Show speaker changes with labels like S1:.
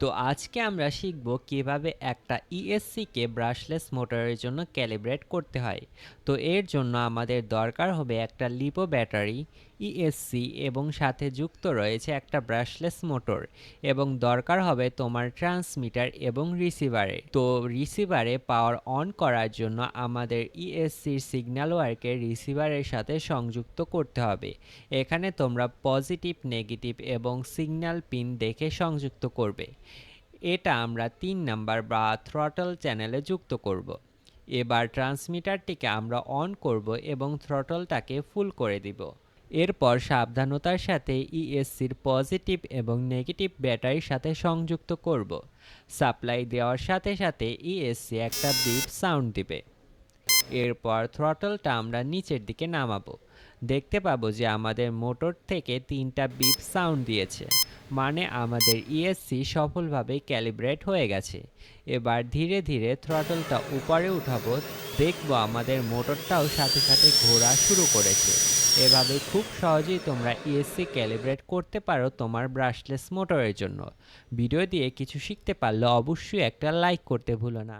S1: তো আজকে আমরা শিখব কীভাবে একটা ইএসসিকে ব্রাশলেস মোটরের জন্য ক্যালিব্রেট করতে হয়। তো এর জন্য আমাদের দরকার হবে একটা লিপো ব্যাটারি ইএসসি এবং সাথে যুক্ত রয়েছে একটা ব্রাশলেস মোটর এবং দরকার হবে তোমার ট্রান্সমিটার এবং রিসিভারে তো রিসিভারে পাওয়ার অন করার জন্য আমাদের ইএসসির সিগন্যাল ওয়ারকে রিসিভারের সাথে সংযুক্ত করতে হবে। এখানে তোমরা পজিটিভ নেগেটিভ এবং সিগন্যাল পিন দেখে সংযুক্ত করবে। এটা আমরা তিন নাম্বার বা থ্রটল চ্যানেলে যুক্ত করব। এবার ট্রান্সমিটারটিকে আমরা অন করব এবং থ্রটলটাকে ফুল করে দিব। এরপর সাবধানতার সাথে ইএসসির পজিটিভ এবং নেগেটিভ ব্যাটারির সাথে সংযুক্ত করব। সাপ্লাই দেওয়ার সাথে সাথে ইএসসি একটা বিপ সাউন্ড দিবে। এরপর থ্রটলটা আমরা নিচের দিকে নামাবো। দেখতে পাবো যে আমাদের মোটর থেকে তিনটা বিপ সাউন্ড দিয়েছে মানে আমাদের ইএসসি সফলভাবে ক্যালিব্রেট হয়ে গেছে। এবার ধীরে ধীরে থ্রটলটা উপরে উঠাবো, দেখব আমাদের মোটরটাও সাথে সাথে ঘোরা শুরু করেছে। এভাবে খুব সহজেই তোমরা ইএসসি ক্যালিব্রেট করতে পারো তোমার ব্রাশলেস মোটরের জন্য। ভিডিও দিয়ে কিছু শিখতে পারলে অবশ্যই একটা লাইক করতে ভুলো না।